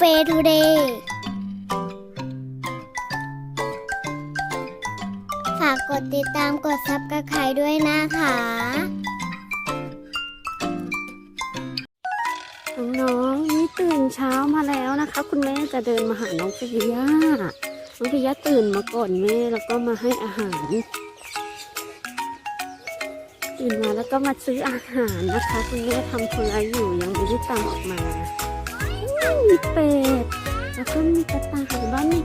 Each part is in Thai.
เฟทูเดย์ฝากกดติดตามกดซับกระไครด้วยนะคะน้องๆนี่ตื่นเช้ามาแล้วนะคะ คุณแม่จะเดินมาหาน้องปิยาน้องปิยาตื่นมาก่อนแม่แล้วก็มาให้อาหารตื่นมาแล้วก็มาซื้ออาหารนะคะ คุณแม่ทำธุระอยู่ยังไม่ได้ตามออกมา มีเป็ดแล้วก็มีกระต่ายบ้านนี่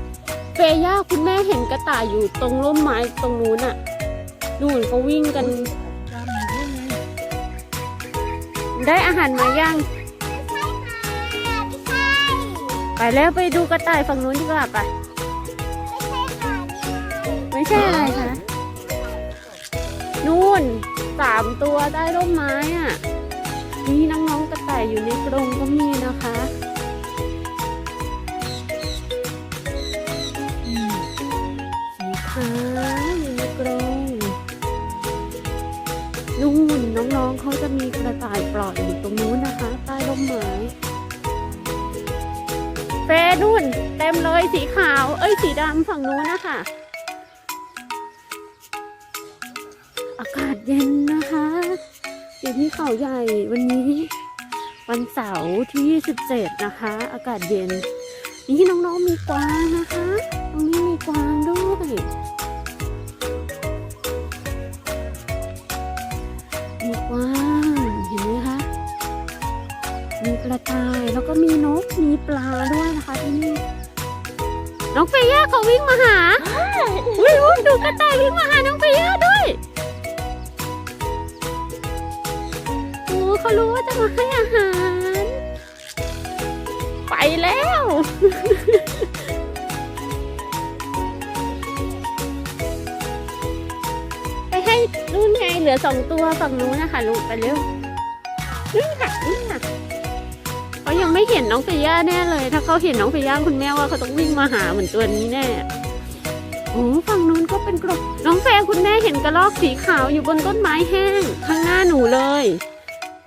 เฟย่าคุณแม่เห็นกระต่ายอยู่ตรงร่มไม้ตรงนู้นอะนู่นเขาวิ่งกัน ได้อาหารมายังไปแล้วไปดูกระต่ายฝั่งนู้นดีกว่าไปไม่ใช่อะไรคะนู่นสามตัวใต้ร่มไม้อะนี่น้องๆกระต่ายอยู่ในกรงก็มีนะคะ นู่นน้องๆเขาจะมีกระต่ายปลอดอยู่ตรงนู้นนะคะ ใต้ร่มไม้เฟนุ่นเต็มเลยสีขาว เอ้ยสีดำฝั่งนู้นนะคะ อากาศเย็นนะคะอยู่ที่เขาใหญ่วันนี้ วันเสาร์ที่ 27 นะคะ อากาศเย็น นี่น้องๆมีกวางนะคะ ตรงนี้มีกวางด้วย วางเห็นไหมคะมีกระต่ายแล้วก็มีนกมีปลาด้วยนะคะที่นี่น้องเฟย่าเขาวิ่งมาหาอุ้ยอุ้ยดูกระต่ายวิ่งมาหาน้องเฟย่าด้วยโอ้เขารู้ว่าจะมาให้อาหาร ไปแล้ว นู่นไงเหลือสองตัวฝั่งนู้นนะคะลูกไปเร็วนู่นค่ะนู่นค่ะเขายังไม่เห็นน้องเฟย่าแน่เลย ถ้าเขาเห็นน้องเฟย่าคุณแม่ว่าเขาต้องวิ่งมาหาเหมือนตัวนี้แน่โอ้ฝั่งนู้นก็เป็นกรงน้องแฟคุณแม่เห็นกระรอกสีขาวอยู่บนต้นไม้แห้ง ข้างหน้าหนูเลย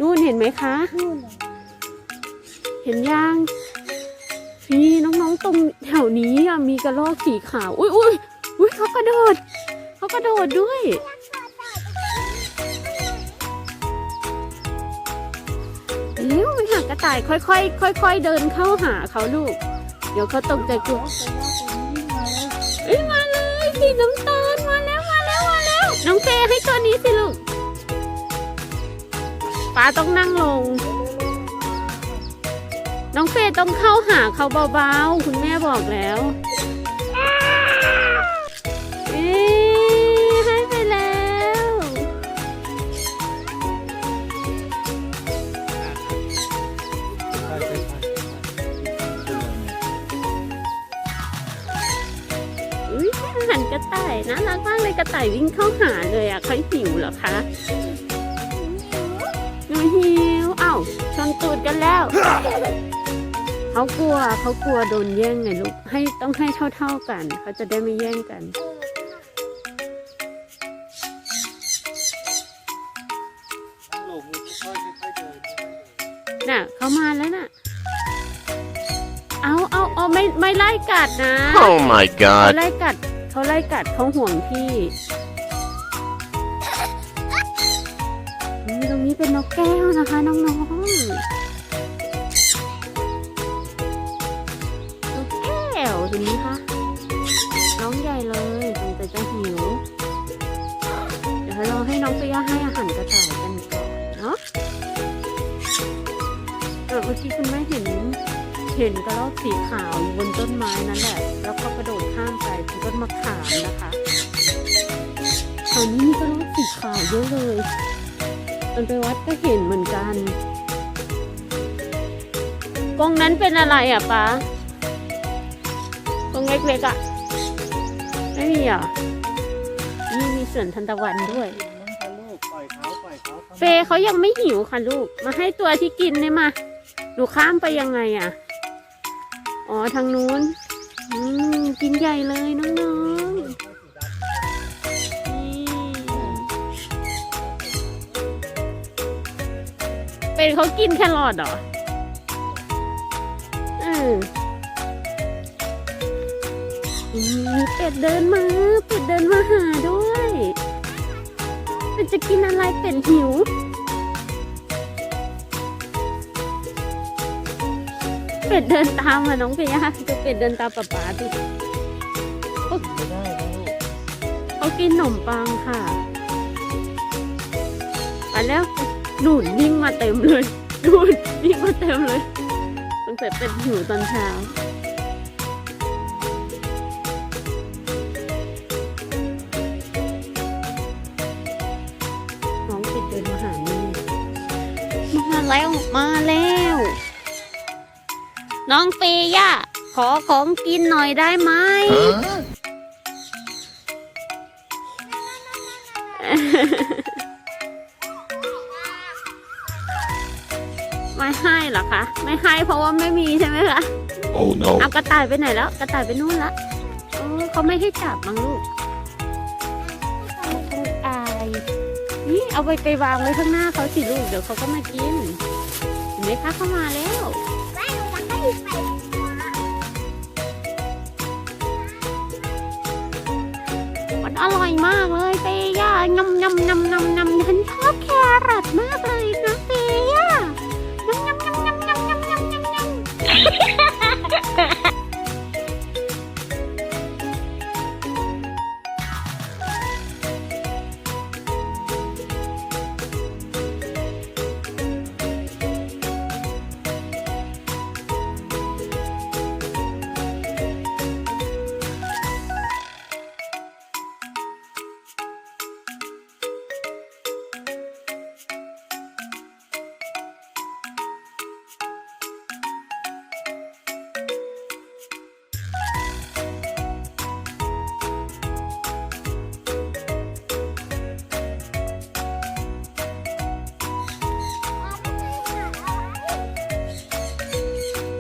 นู่นเห็นไหมคะ เห็นยังนี่น้องๆตรงแถวนี้มีกระรอกสีขาว อุ้ยอุ้ยอุ้ยเขากระโดด เขากระโดดด้วย เร็วไปหากระต่ายค่อยๆค่อย ๆ เดินเข้าหาเขาลูก เดี๋ยวเขาตกใจกลัวเอ้ยมาเลยสีน้ำตาลมาแล้วมาแล้วมาแล้ว น้องเฟย์ให้ตัวนี้สิลูกป้าต้องนั่งลง น้องเฟย์ต้องเข้าหาเขาเบาๆ คุณแม่บอกแล้ว เอ๊ น่ารักมากเลยกระต่ายวิ่งเข้าหาเลยอะเขาหิวเหรอคะหนูหิวอ้าวชนตูดกันแล้วเขากลัวเขากลัวโดนแย่งไงลูกให้ต้องให้เท่า ๆกันเขาจะได้ไม่แย่งกันน่ะเขามาแล้วน่ะ เอาเอาเอาไม่ไม่ไล่กัดนะ Oh my เขา god. ไล่กัด เขาไล่กัดเขาห่วงที่ตรงนี้เป็นนกแก้วนะคะน้องๆนกแก้วเห็นไหมคะน้องใหญ่เลยสงสัยจะหิว เดี๋ยวเราให้น้องเฟียให้อาหารกระต่ายกันก่อนเนาะเออเมื่อกี้คุณแม่เห็น เห็นกระรอกสีขาวอยู่บนต้นไม้นั่นแหละ แล้วเขากระโดดข้ามไปเป็นต้นมะขามนะคะตอนนี้มีกระรอกสีขาวเยอะเลยตอนไปวัดก็เห็นเหมือนกัน กรงนั้นเป็นอะไรอะป๊ากรงเล็กๆอะ ไม่มีอะนี่มีสวนทันตะวันด้วย เฟยเขายังไม่หิวค่ะลูก มาให้ตัวที่กินเนี่ยมา หนูข้ามไปยังไงอะ อ๋อทางนู้นอืมกินใหญ่เลยน้องๆเป็นเขากินแครอทเหรอเออเป็ดเดินมา เป็ดเดินมาหาด้วย มันจะกินอะไรเป็ดหิว เป็ดเดินตามมาน้องเพียดูเป็ดเดินตามป๊าป๊าดูไม่ได้นะลูกเขากินขนมปังค่ะไปแล้วหนุนวิ่งมาเต็มเลยหนุนวิ่งมาเต็มเลยตั้งแต่เป็นหิวตอนเช้า น้องเป็ดเดินมาหาแม่มาแล้วมาแล้ว น้องเฟย่าขอของกินหน่อยได้ไหม ไม่ให้เหรอคะ ไม่ให้เพราะว่าไม่มีใช่ไหมคะ Oh no เอากระต่ายไปไหนแล้ว กระต่ายไปนู่นละเออเขาไม่ให้จับมั้งลูกเอาคงอายนี่เอาไปไปวางไว้ข้างหน้าเขาสิลูก เดี๋ยวเขาก็มากินเห็นไหมคะเขามาแล้ว มันอร่อยมากเลยเฟย่ายำยำยำยำยำฉันชอบแครอท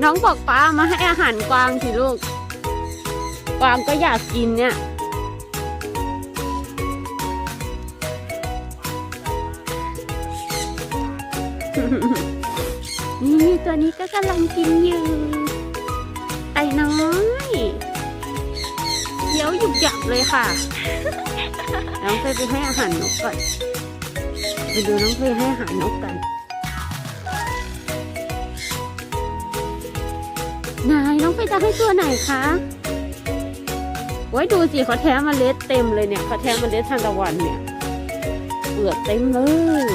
น้องบอกป้ามาให้อาหารกวางสิลูก กวางก็อยากกินเนี่ย นี่ตัวนี้ก็กำลังกินอยู่ไอ้น้อยเดี๋ยวหยุบหยับเลยค่ะ น้องเคยไปให้อาหารนกก่อน ไปดูน้องเคยให้อาหารนกกัน นายน้องไปจะให้ตัวไหนคะไว้ดูสิเขาแท้เมาเล็ดเต็มเลยเนี่ยเขาแท้เมาเล็ดทานตะวันเนี่ยเปลือกเต็มเลย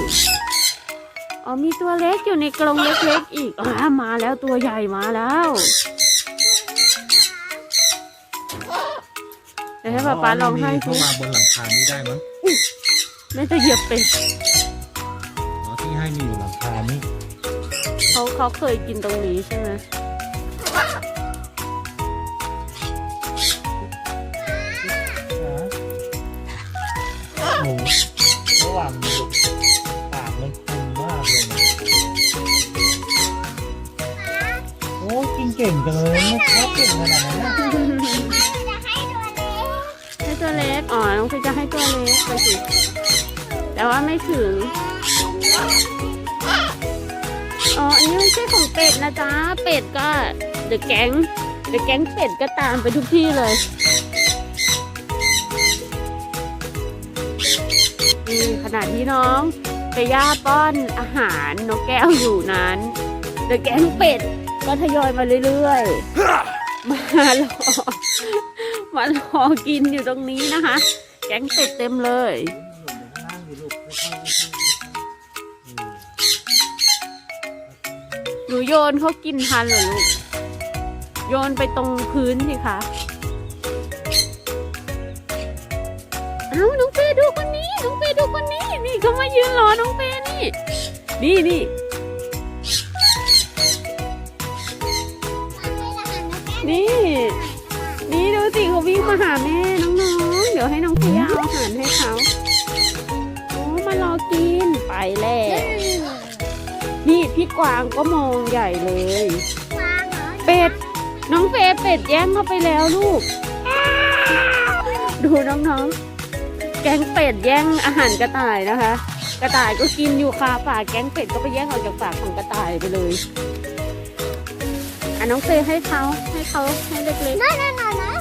อ๋อมีตัวเล็กอยู่ในกรงเล็กๆอีกอ่ามาแล้วตัวใหญ่มาแล้วเดี๋ยวให้ป๊าป๊าลองให้เข้าสิมาบนหลังคานี้ได้มั้งแม่จะเหยียบเป็นอ๋อที่ให้มีอยู่หลังคานี้เขาเขาเคยกินตรงนี้ใช่ไหม หนูระหว่างหนูปากมันคมมากเลยนะโอ้กินเก่งจังเลยไม่ชอบเก่งขนาดนั้นนะให้ตัวเล็ก อ๋อ น้องพี่จะให้ตัวเล็กไปสิ แต่ว่าไม่ถึง อ๋อ อันนี้ไม่ใช่ของเป็ดนะจ๊ะ เป็ดก็ เดอะแก๊งเดอะแก๊งเป็ดก็ตามไปทุกที่เลยนี่ขณะที่น้องไปย่าป้อนอาหารนกแก้วอยู่นั้นเดอะแก๊งเป็ดก็ทยอยมาเรื่อยๆ มารอมารอกินอยู่ตรงนี้นะคะ แก๊งเป็ดเต็มเลยหนูโยนเขากินทันเหรอลูก โยนไปตรงพื้นสิคะเอ้าน้องเฟย์ดูคนนี้ น้องเฟย์ดูคนนี้ นี่เขามายืนรอน้องเฟย์นี่ นี่นี่นี่ นี่ดูสิเขาวิ่งมาหาแม่น้องๆ เดี๋ยวให้น้องเฟย์เอาอาหารให้เขาโอ้มารอกิน ไปแล้ว นี่พี่กวางก็มองใหญ่เลย เป็ด น้องเฟย์เป็ดแย่งเข้าไปแล้วลูก ดูน้องๆ แก๊งเป็ดแย่งอาหารกระต่ายนะคะ กระต่ายก็กินอยู่คาปากแก๊งเป็ดก็ไปแย่งออกจากปากของกระต่ายไปเลยอะน้องเฟย์ให้เขาให้เขาให้เล็กๆได้แน่นอนนะ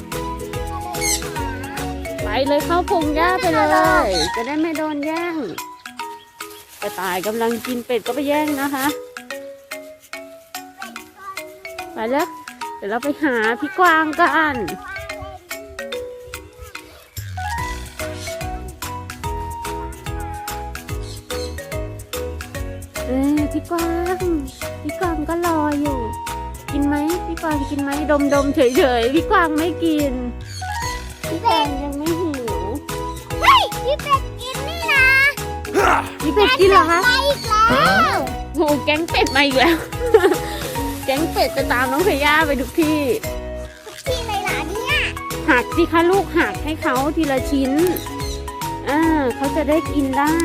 เลยเข้าพงหญ้าไปเลย จะได้ไม่โดนแย่งกระต่ายกำลังกินเป็ดก็ไปแย่งนะคะ ไปแล้ว เดี๋ยวเราไปหาพี่กวางกันเอ้ยพี่กวางพี่กวางก็รออยู่ กินไหมพี่กวางกินไหมดมดมๆเฉยๆพี่กวางไม่กิน พี่กวางยังไม่หิวเฮ้ยพี่เป็ดกินนี่นะพี่เป็ดกินเหรอคะไปอีกแล้วโอ้โหแก๊งเป็ดมาอีกแล้วแก๊งเป็ดจะตามน้องเพย่าไปทุกที่ ที่ไหนล่ะเนี่ยหักสิคะลูกหักให้เขาทีละชิ้นอ่าเขาจะได้กินได้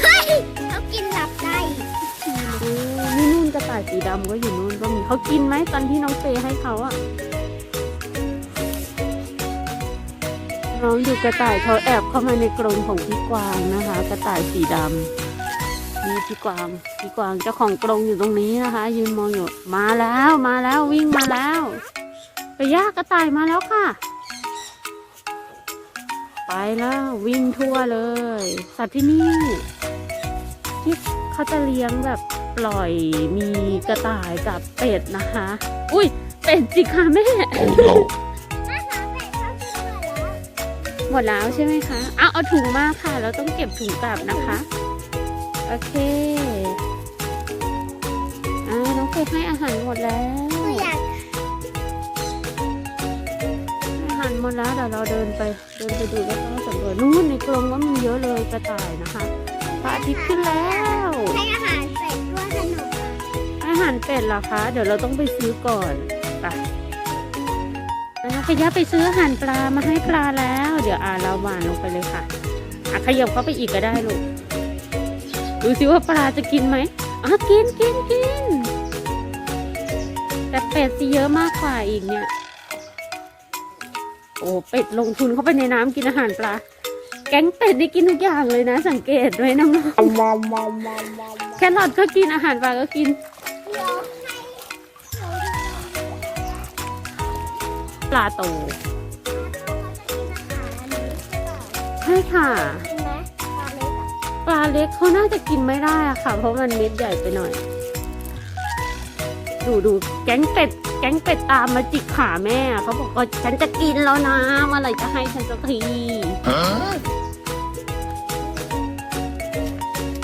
เฮ้ยเขากินหลับได้โอ้นี่นู่นกระต่ายสีดำก็อยู่นู่นก็มีเขากินไหมตอนที่น้องเฟย์ให้เขาอะน้องดูกระต่ายเขาแอบเข้ามาในกรงของพี่กวางนะคะ กระต่ายสีดำ นี่พี่กวางพี่กวางเจ้าของกรงอยู่ตรงนี้นะคะ ยืนมองอยู่มาแล้วมาแล้ววิ่งมาแล้วไปย่ากระต่ายมาแล้วค่ะ ไปแล้ววิ่งทั่วเลย สัตว์ที่นี่ ที่เขาจะเลี้ยงแบบปล่อยมีกระต่ายกับเป็ดนะคะ อุ้ยเป็ดจิค่ะแม่ Oh no. อาหารเป็ดเขากินหมดแล้วหมดแล้วใช่ไหมคะ เอาเอาถุงมาค่ะ เราต้องเก็บถุงกลับนะคะ โอเคอ่าน้องเฟยให้อาหารหมดแล้วหนูอยากอาหารหมดแล้วเดี๋ยวเราเดินไปเดินไปดูแล้วก็สำรวจนู่นในกรงก็มีเยอะเลยกระต่ายนะคะพระอาทิตย์ขึ้นแล้ว ให้อาหารเป็ดด้วยขนมอาหารเป็ดเหรอคะ เดี๋ยวเราต้องไปซื้อก่อนไปแล้วน้องพยาไปซื้ออาหารปลามาให้ปลาแล้ว เดี๋ยวอ่าเราหวานลงไปเลยค่ะอะขยับเข้าไปอีกก็ได้ลูก ดูสิว่าปลาจะกินไหมอ๋อกินกินกิน แต่เป็ดสิเยอะมากกว่าอีกเนี่ย โอ้เป็ดลงทุนเข้าไปในน้ำกินอาหารปลา แก๊งเป็ดนี่กินทุกอย่างเลยนะ สังเกตด้วยน้องๆแครอทก็กินอาหารปลาก็กิน ปลาโตใช่ค่ะ ปลาเล็กอะปลาเล็กเขาน่าจะกินไม่ได้อะค่ะ เพราะมันเม็ดใหญ่ไปหน่อย ดูดูแก๊งเป็ด แก๊งเป็ดตามมาจิกขาแม่อะเขาบอกว่าฉันจะกินแล้วนะเมื่อไหร่จะให้ฉันสักที Huh?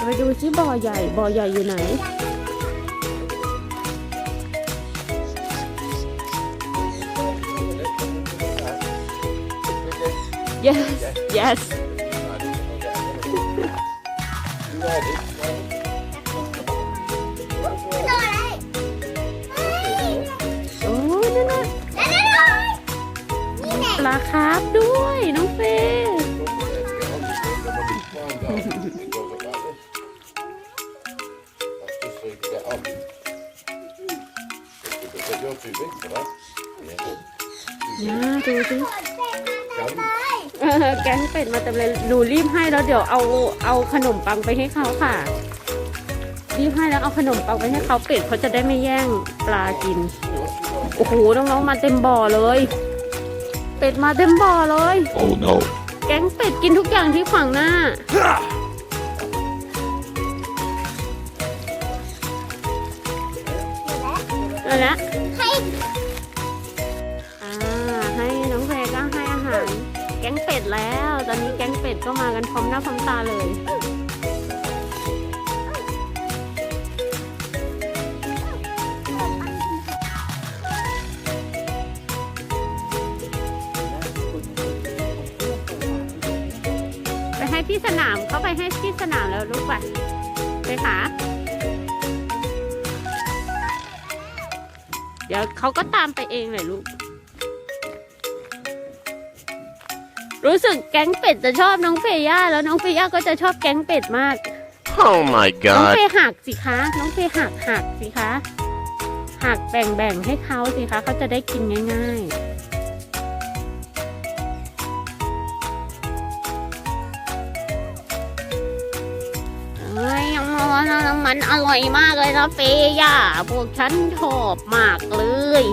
ไปดูที่บ่อใหญ่บ่อใหญ่อยู่ไหน yes yes าคาร์ฟด้วยน้องเฟย์ You're too big for that. นะดูสิแก๊งเป็ดมาเต็มเลยหนูรีบให้แล้วเดี๋ยวเอาเอาขนมปังไปให้เขาค่ะ รีบให้แล้วเอาขนมปังไปให้เขาเป็ดเขาจะได้ไม่แย่งปลากิน โอ้โหน้องๆมาเต็มบ่อเลย เป็ดมาเต็มบ่อเลย Oh no. แก๊งเป็ดกินทุกอย่างที่ขวางหน้า เอาละให้อ่าให้น้องเพลก็ให้อาหาร แก๊งเป็ดแล้ว ตอนนี้แก๊งเป็ดก็มากันพร้อมหน้าพร้อมตาเลย ที่สนามเขาไปให้ที่สนามแล้วลูกไปไปขาเดี๋ยวเขาก็ตามไปเองเลยลูก รู้สึกแก๊งเป็ดจะชอบน้องเฟย่าแล้วน้องเฟย่าก็จะชอบแก๊งเป็ดมาก Oh my น้อง god. เฟยหักสิคะ น้องเฟยหักหักสิคะหักแบ่งแบ่งให้เขาสิคะเขาจะได้กินง่ายๆ มันอร่อยมากเลยนะเฟย่าพวกฉันชอบมากเลย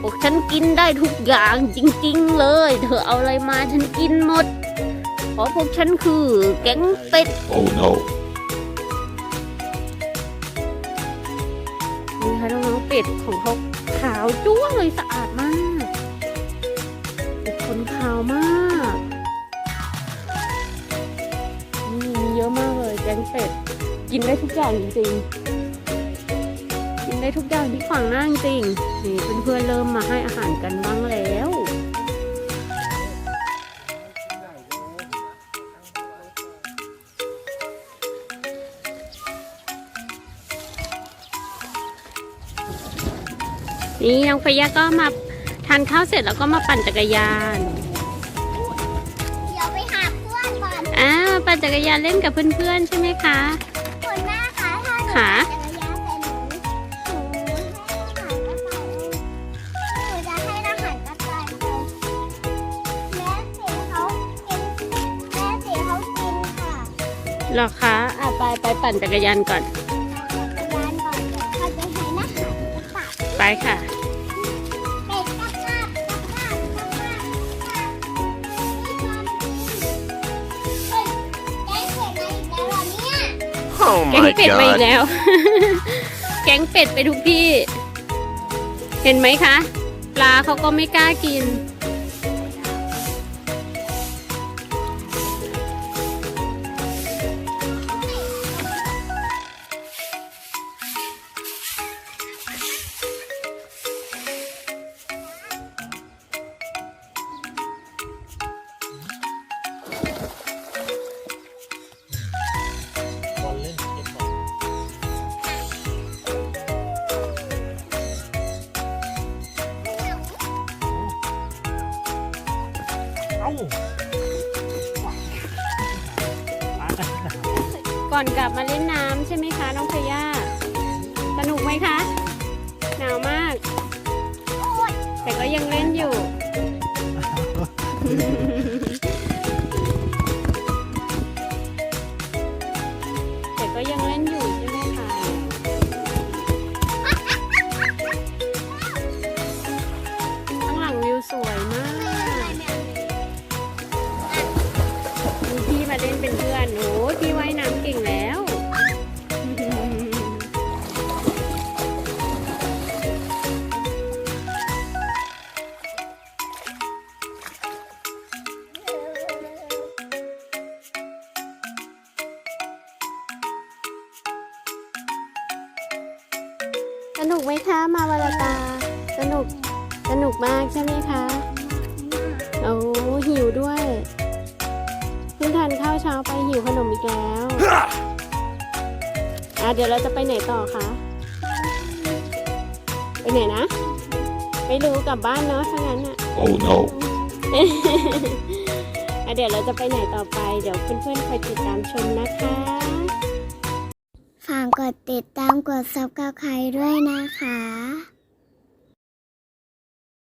พวกฉันกินได้ทุกอย่างจริงๆเลย เธอเอาอะไรมาฉันกินหมด เพราะพวกฉันคือแก๊งเป็ด Oh no. นี่ค่ะน้องๆเป็ดของเขาขาวจ้วงเลยสะอาดมากเป็ดขนขาวมากนี่มีเยอะมากเลยแกงเป็ด กินได้ทุกอย่างจริงๆ กินได้ทุกอย่างที่ขวางหน้าจริงๆนี่เพื่อนๆเริ่มมาให้อาหารกันบ้างแล้วนี่น้องฟยาก็มาทานข้าวเสร็จแล้วก็มาปั่นจักรยาน เดี๋ยวไปหาเพื่อนก่อนอ้าวปั่นจักรยานเล่นกับเพื่อนๆใช่ไหมคะ ขากินแม่เสียเขากินค่ะเหรอคะอะไปไปปั่นจักรยานก่อนจักรย แก๊ง my เป็ดมาอีก god. แล้ว แก๊งเป็ดไปทุกที่ เห็นไหมคะ ปลาเขาก็ไม่กล้ากิน ก่อนกลับมาเล่น สนุกไหมคะมาวาลาตา สนุก สนุกมากใช่ไหมคะโอ้หิวด้วยเพิ่งทานข้าวเช้าไปหิวขนมอีกแล้วอะเดี๋ยวเราจะไปไหนต่อคะ ไปไหนนะไม่รู้กลับบ้านเนาะถ้างั้นอะ Oh no. อะเดี๋ยวเราจะไปไหนต่อไป เดี๋ยวเพื่อนๆคอยติดตามชมนะคะ ฝากกดติดตาม กดซับกระไครด้วยนะคะ